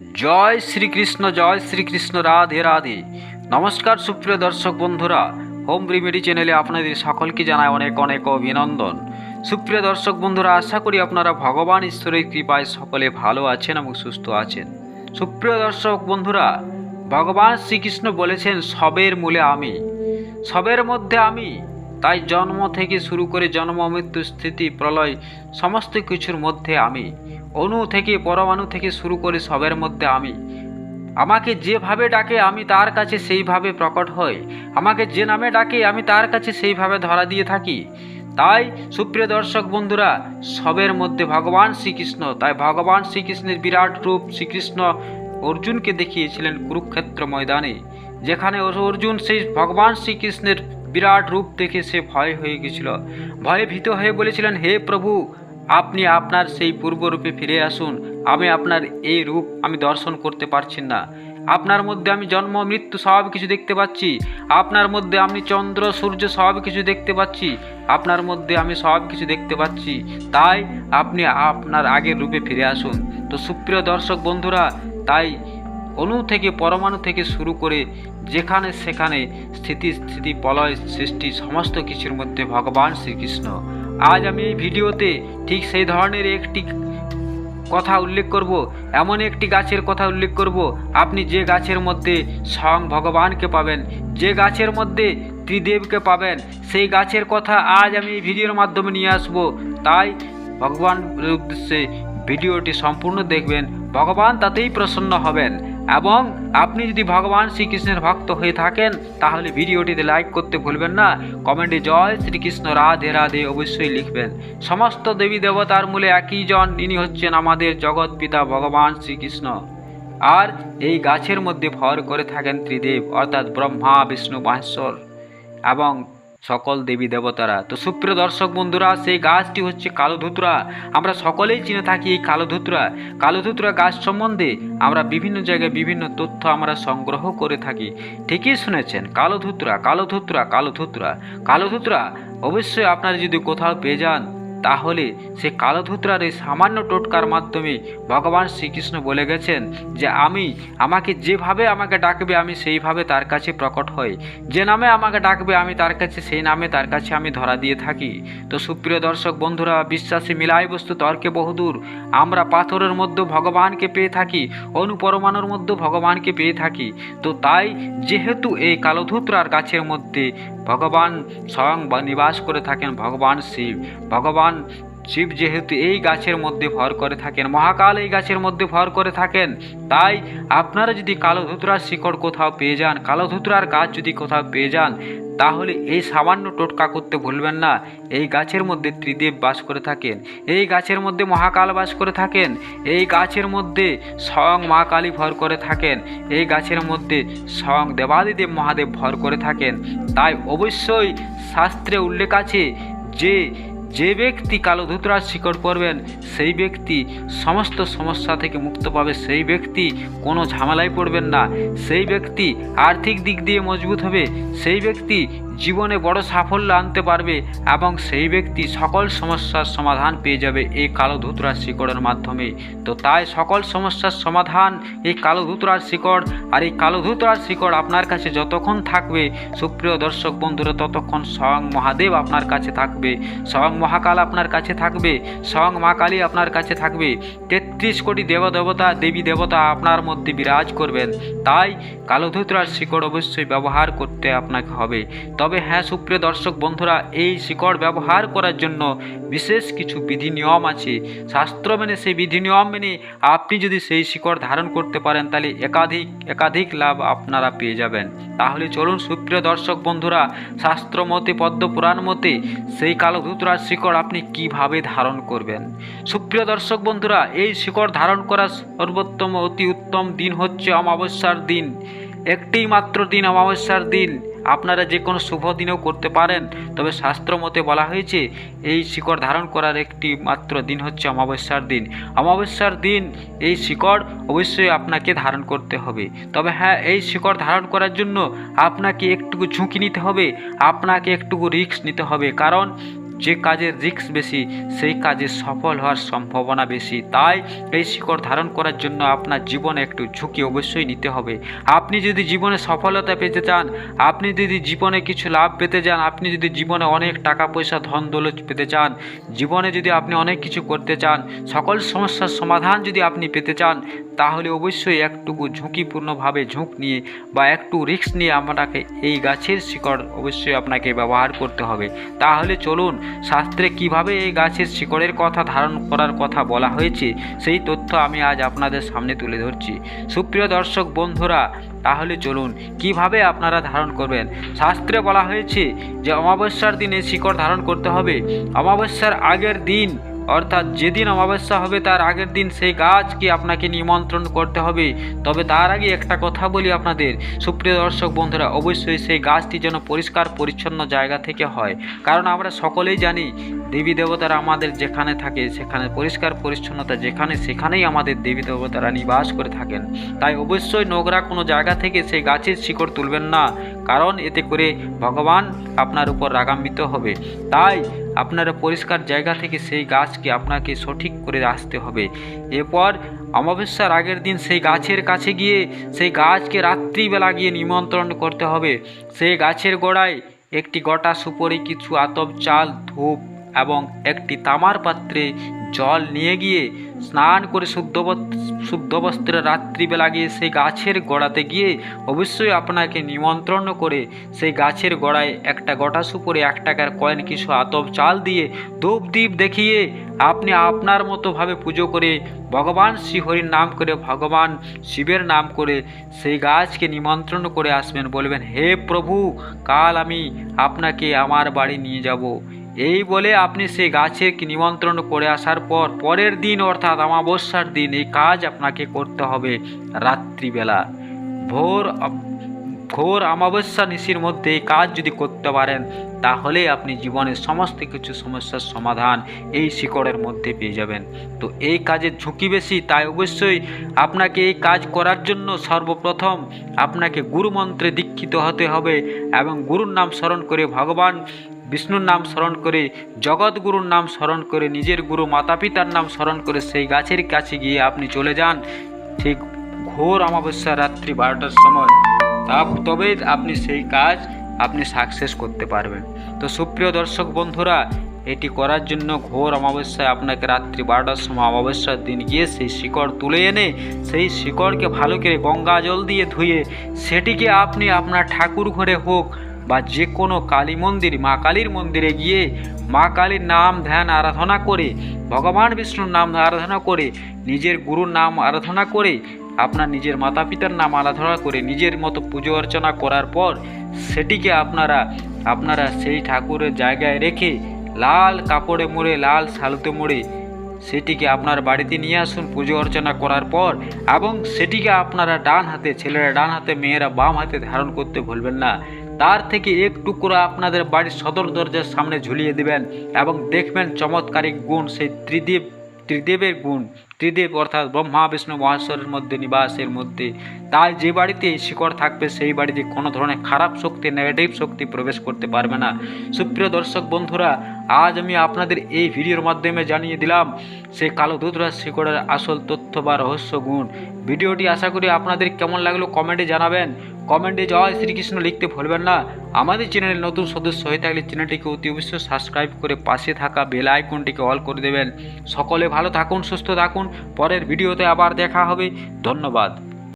জয় শ্রীকৃষ্ণ জয় শ্রীকৃষ্ণ, রাধে রাধে। নমস্কার সুপ্রিয় দর্শক বন্ধুরা, হোম রেমেডি চ্যানেলে আপনাদের সকলকে জানায় অনেক অনেক অভিনন্দন। সুপ্রিয় দর্শক বন্ধুরা, আশা করি আপনারা ভগবান ঈশ্বরের কৃপায় সকলে ভালো আছেন এবং সুস্থ আছেন। সুপ্রিয় দর্শক বন্ধুরা, ভগবান শ্রীকৃষ্ণ বলেছেন, সবের মূলে আমি, সবের মধ্যে আমি। তাই জন্ম থেকে শুরু করে জন্ম, মৃত্যু, স্থিতি, প্রলয়, সমস্ত কিছুর মধ্যে আমি। অণু থেকে পরমাণু থেকে শুরু করে সবের মধ্যে আমি। আমাকে যেভাবে ডাকে আমি তার কাছে সেইভাবে প্রকট হই। আমাকে যে নামে ডাকে আমি তার কাছে সেইভাবে ধরা দিয়ে থাকি। তাই, সুপ্রিয় দর্শক বন্ধুরা, সবের মধ্যে ভগবান শ্রীকৃষ্ণ, তাই ভগবান শ্রীকৃষ্ণের বিরাট রূপ শ্রীকৃষ্ণ অর্জুনকে দেখিয়েছিলেন কুরুক্ষেত্র ময়দানে, যেখানে অর্জুন সেই ভগবান শ্রীকৃষ্ণের বিরাট রূপ দেখে সে ভয় হয়ে গেছিল। ভয়ে ভীত হয়ে বলেছিলেন, হে প্রভু আপনি আপনার সেই পূর্বরূপে ফিরে আসুন। আমি আপনার এই রূপ আমি দর্শন করতে পারছি না। আপনার মধ্যে আমি জন্ম, মৃত্যু সব কিছু দেখতে পাচ্ছি। আপনার মধ্যে আমি চন্দ্র, সূর্য সব কিছু দেখতে পাচ্ছি। আপনার মধ্যে আমি সব কিছু দেখতে পাচ্ছি। তাই আপনি আপনার আগের রূপে ফিরে আসুন। তো সুপ্রিয় দর্শক বন্ধুরা, তাই অণু থেকে, পরমাণু থেকে শুরু করে যেখানে সেখানে স্থিতি স্থিতি প্রলয় সৃষ্টি, সমস্ত কিছুর মধ্যে ভগবান শ্রীকৃষ্ণ। আজ আমি এই ভিডিওতে ঠিক সেই ধরনের একটি কথা উল্লেখ করব, এমন একটি গাছের কথা উল্লেখ করব, আপনি যে গাছের মধ্যে স্বয়ং ভগবানকে পাবেন, যে গাছের মধ্যে ত্রিদেবকে পাবেন, সেই গাছের কথা আজ আমি এই ভিডিওর মাধ্যমে নিয়ে আসব। তাই ভগবানের উদ্দেশ্যে ভিডিওটি সম্পূর্ণ দেখবেন, ভগবান তাতেই প্রসন্ন হবেন। এবং আপনি যদি ভগবান শ্রীকৃষ্ণের ভক্ত হয়ে থাকেন, তাহলে ভিডিওটিতে লাইক করতে ভুলবেন না, কমেন্টে জয় শ্রীকৃষ্ণ, রাধে রাধে অবশ্যই লিখবেন। সমস্ত দেবী দেবতার মূলে একই জন, ইনি হচ্ছেন আমাদের জগৎ পিতা ভগবান শ্রীকৃষ্ণ। আর এই গাছের মধ্যে ভর করে থাকেন ত্রিদেব, অর্থাৎ ব্রহ্মা, বিষ্ণু, মহেশ্বর। এবং সকল দেবী দেবতারা। তো সুপ্রিয় দর্শক বন্ধুরা, সেই গাছটি হচ্ছে কালো ধুতরা আমরা সকলেই চিনে থাকি এই কালো ধুতরা কালো ধুতরা গাছ সম্বন্ধে আমরা বিভিন্ন জায়গায় বিভিন্ন তথ্য আমরা সংগ্রহ করে থাকি। ঠিকই শুনেছেন কালো ধুতরা কালো ধুতরা কালো ধুতরা কালো ধুতরা অবশ্যই আপনারা যদি কোথাও পেয়ে যান তাহলে সে কালোধুতরার এই সামান্য টোটকার মাধ্যমে ভগবান শ্রীকৃষ্ণ বলে গেছেন যে আমি, আমাকে যেভাবে আমাকে ডাকবে, আমি সেইভাবে তার কাছে প্রকট হই। যে নামে আমাকে ডাকবে, আমি তার কাছে, সেই নামে তার কাছে আমি ধরা দিয়ে থাকি। তো সুপ্রিয় দর্শক বন্ধুরা, বিশ্বাসী মিলাই বস্তু তর্কে বহুদূর। আমরা পাথরের মধ্যে ভগবানকে পেয়ে থাকি, অনুপরমাণুর মধ্যে ভগবানকে পেয়ে থাকি। তো তাই যেহেতু এই কালোধুতরার গাছের মধ্যে ভগবান স্বয়ং বা নিবাস করে থাকেন ভগবান শিব, ভগবান শিব যেহেতু এই গাছের মধ্যে ভর করে থাকেন, মহাকাল এই গাছের মধ্যে ভর করে থাকেন, তাই আপনারা যদি কালো ধুতরার শিকড় কোথাও পেয়ে যান কালো ধুতরার গাছ যদি কোথাও পেয়ে যান, তাহলে এই সামান্য টোটকা করতে ভুলবেন না। এই গাছের মধ্যে ত্রিদেব বাস করে থাকেন, এই গাছের মধ্যে মহাকাল বাস করে থাকেন, এই গাছের মধ্যে স্বয়ং মা কালী ভর করে থাকেন, এই গাছের মধ্যে স্বয়ং দেবাদিদেব মহাদেব ভর করে থাকেন। তাই অবশ্যই শাস্ত্রে উল্লেখ আছে যে যে ব্যক্তি কালো ধুতরাজ শিকড় পরবেন, সেই ব্যক্তি সমস্ত সমস্যা থেকে মুক্ত পাবে। সেই ব্যক্তি কোনো ঝামেলায় পড়বেন না। সেই ব্যক্তি আর্থিক দিক দিয়ে মজবুত হবে। সেই ব্যক্তি জীবনে বড় সাফল্য আনতে পারবে এবং সেই ব্যক্তি সকল সমস্যার সমাধান পেয়ে যাবে এই কালো ধুতরার শিকড়ের মাধ্যমে। তো তাই সকল সমস্যার সমাধান এই কালো ধুতরার শিকড় আর এই কালো ধুতরার শিকড় আপনার কাছে যতক্ষণ থাকবে, সুপ্রিয় দর্শক বন্ধুরা, ততক্ষণ স্বয়ং মহাদেব আপনার কাছে থাকবে, স্বয়ং মহাকাল আপনার কাছে থাকবে, স্বয়ং মা কালী আপনার কাছে থাকবে, তেত্রিশ কোটি দেব দেবতা দেবী দেবতা আপনার মধ্যে বিরাজ করবেন। তাই কালো ধুতরার শিকড় অবশ্যই ব্যবহার করতে আপনাকে হবে। তবে হ্যাঁ সুপ্রিয় দর্শক বন্ধুরা, এই শিকড় ব্যবহার করার জন্য বিশেষ কিছু বিধি নিয়ম আছে। শাস্ত্র মেনে সেই বিধি নিয়ম মেনে আপনি যদি সেই শিকড় ধারণ করতে পারেন, তাহলে একাধিক একাধিক লাভ আপনারা পেয়ে যাবেন। তাহলে চলুন, সুপ্রিয় দর্শক বন্ধুরা, শাস্ত্র মতে পদ্ম পুরাণ মতে সেই কালধুতরার শিকড় আপনি কীভাবে ধারণ করবেন? সুপ্রিয় দর্শক বন্ধুরা, এই শিকড় ধারণ করার সর্বোত্তম অতি উত্তম দিন হচ্ছে অমাবস্যার দিন। একটি মাত্র দিন অমাবস্যার দিন। আপনারা যে কোনো শুভ দিনেও করতে পারেন। তবে শাস্ত্র মতে বলা হয়েছে, এই শিকড় ধারণ করার একটি মাত্র দিন হচ্ছে অমাবস্যার দিন। অমাবস্যার দিন এই শিকড় অবশ্যই আপনাকে ধারণ করতে হবে। তবে হ্যাঁ এই শিকড় ধারণ করার জন্য আপনাকে একটুকু ঝুঁকি নিতে হবে, আপনাকে একটুকু রিস্ক নিতে হবে। কারণ যে কাজের রিস্ক বেশি, সেই কাজে সফল হওয়ার সম্ভাবনা বেশি। তাই এই শিকড় ধারণ করার জন্য আপনার জীবনে একটু ঝুঁকি অবশ্যই নিতে হবে। আপনি যদি জীবনে সফলতা পেতে চান, আপনি যদি জীবনে কিছু লাভ পেতে চান, আপনি যদি জীবনে অনেক টাকা পয়সা, ধন দৌলত পেতে চান, জীবনে যদি আপনি অনেক কিছু করতে চান, সকল সমস্যার সমাধান যদি আপনি পেতে চান তাহলে অবশ্যই একটুকু ঝুঁকিপূর্ণভাবে ঝুঁক নিয়ে বা একটু রিস্ক নিয়ে আপনাকে এই গাছের শিকড় অবশ্যই আপনাকে ব্যবহার করতে হবে। তাহলে চলুন শাস্ত্রে কীভাবে এই গাছের শিকড়ের কথা ধারণ করার কথা বলা হয়েছে, সেই তথ্য আমি আজ আপনাদের সামনে তুলে ধরছি। সুপ্রিয় দর্শক বন্ধুরা, তাহলে চলুন কীভাবে আপনারা ধারণ করবেন? শাস্ত্রে বলা হয়েছে যে, অমাবস্যার দিনে শিকড় ধারণ করতে হবে। অমাবস্যার আগের দিন অর্থাৎ যেদিন অমাবস্যা হবে, তার আগের দিন সেই গাছকে আপনাকে নিমন্ত্রণ করতে হবে? তবে তার আগে একটা কথা বলি আপনাদের। সুপ্রিয় দর্শক বন্ধুরা, অবশ্যই সেই গাছটি যেন পরিষ্কার, পরিচ্ছন্ন জায়গা থেকে হয়। কারণ আমরা সকলেই জানি, দেবী দেবতারা আমাদের যেখানে থাকে, সেখানে পরিষ্কার, পরিচ্ছন্নতা যেখানে, সেখানেই আমাদের দেবী দেবতারা নিবাস করে থাকেন। তাই অবশ্যই নোংরা কোনো জায়গা থেকে সেই গাছের শিকড় তুলবেন না। কারণ এতে করে ভগবান আপনার উপর রাগান্বিত হবে। তাই আপনারা পরিষ্কার জায়গা থেকে সেই গাছকে আপনাকে সঠিক করে আসতে হবে। এরপর অমাবস্যার আগের দিন সেই গাছের কাছে গিয়ে সেই গাছকে রাত্রিবেলা গিয়ে নিমন্ত্রণ করতে হবে। সেই গাছের গোড়ায় একটি গোটা সুপরি কিছু আতপ চাল, ধূপ এবং একটি তামার পাত্রে জল নিয়ে গিয়ে স্নান করে শুদ্ধ শুদ্ধ বস্ত্রে রাত্রিবেলা গিয়ে সেই গাছের গোড়াতে গিয়ে অবশ্যই আপনাকে নিমন্ত্রণ করে সেই গাছের গোড়ায় একটা গোটা সুপরে, এক টাকার কয়েন কিছু আতপ চাল দিয়ে ধূপ দ্বীপ দেখিয়ে আপনি আপনার মতোভাবে পুজো করে ভগবান শ্রীহরির নাম করে ভগবান শিবের নাম করে সেই গাছকে নিমন্ত্রণ করে আসবেন। বলবেন, হে প্রভু, কাল আমি আপনাকে আমার বাড়ি নিয়ে যাব। এই বলে আপনি সেই গাছের নিমন্ত্রণ করে আসার পর পরের দিন অর্থাৎ অমাবস্যার দিন এই কাজ আপনাকে করতে হবে রাত্রিবেলা। ভোর ঘোর অমাবস্যা নিশির মধ্যে এই কাজ যদি করতে পারেন, তাহলে আপনি জীবনের সমস্ত কিছু সমস্যার সমাধান এই শিকড়ের মধ্যে পেয়ে যাবেন। তো এই কাজের ঝুঁকি বেশি, তাই অবশ্যই আপনাকে এই কাজ করার জন্য সর্বপ্রথম আপনাকে গুরুমন্ত্রে দীক্ষিত হতে হবে এবং গুরুর নাম স্মরণ করে ভগবান বিষ্ণুর নাম স্মরণ করে জগৎগুরুর নাম স্মরণ করে, নিজের গুরু মাতা পিতার নাম স্মরণ করে সেই গাছের কাছে গিয়ে আপনি চলে যান। ঠিক ঘোর অমাবস্যা রাত্রি বারোটার সময়। তা তবে আপনি সেই কাজ আপনি সাকসেস করতে পারবেন। তো সুপ্রিয় দর্শক বন্ধুরা, এটি করার জন্য ঘোর অমাবস্যায় আপনাকে রাত্রি বারোটার সময় অমাবস্যার দিন গিয়ে সেই শিকড় তুলে এনে, সেই শিকড়কে ভালো করে গঙ্গা জল দিয়ে ধুয়ে, সেটিকে আপনি আপনার ঠাকুর ঘরে হোক বা যে কোনো কালী মন্দির, মা কালীর মন্দিরে গিয়ে মা কালীর নাম ধ্যান আরাধনা করে, ভগবান বিষ্ণুর নাম আরাধনা করে, নিজের গুরুর নাম আরাধনা করে, আপনার নিজের মাতা পিতার নাম আরাধনা করে, নিজের মতো পুজো অর্চনা করার পর সেটিকে আপনারা আপনারা সেই ঠাকুরের জায়গায় রেখে লাল কাপড়ে মুড়ে, লাল শালুতে মুড়ে সেটিকে আপনার বাড়িতে নিয়ে আসুন পুজো অর্চনা করার পর এবং সেটিকে আপনারা ডান হাতে, ছেলেরা ডান হাতে, মেয়েরা বাম হাতে ধারণ করতে ভুলবেন না। তার থেকে এক টুকরো আপনাদের বাড়ির সদর দরজার সামনে ঝুলিয়ে দিবেন এবং দেখবেন চমৎকারিক গুণ, সেই ত্রিদেব, ত্রিদেবের গুণ। ত্রিদেব অর্থাৎ ব্রহ্মা, বিষ্ণু, মহেশ্বরের মধ্যে, নিবাসের মধ্যে। তাই যে বাড়িতে শিকড় থাকবে, সেই বাড়িতে কোনো ধরনের খারাপ শক্তি নেগেটিভ শক্তি প্রবেশ করতে পারবে না। সুপ্রিয় দর্শক বন্ধুরা, আজ আমি আপনাদের এই ভিডিওর মাধ্যমে জানিয়ে দিলাম সেই কালো দুধরা শিকড়ের আসল তথ্য বা রহস্য গুণ। ভিডিওটি আশা করি আপনাদের কেমন লাগল, কমেন্টে জানাবেন। কমেন্টে জয় শ্রীকৃষ্ণ লিখতে ভুলবেন না। আমাদের চ্যানেলের নতুন সদস্য হয়ে থাকলে চ্যানেলটিকে অতি অবশ্যই সাবস্ক্রাইব করে পাশে থাকা বেল আইকনটিকে অল করে দেবেন। সকলে ভালো থাকুন, সুস্থ থাকুন। পরের ভিডিওতে আবার দেখা হবে। ধন্যবাদ।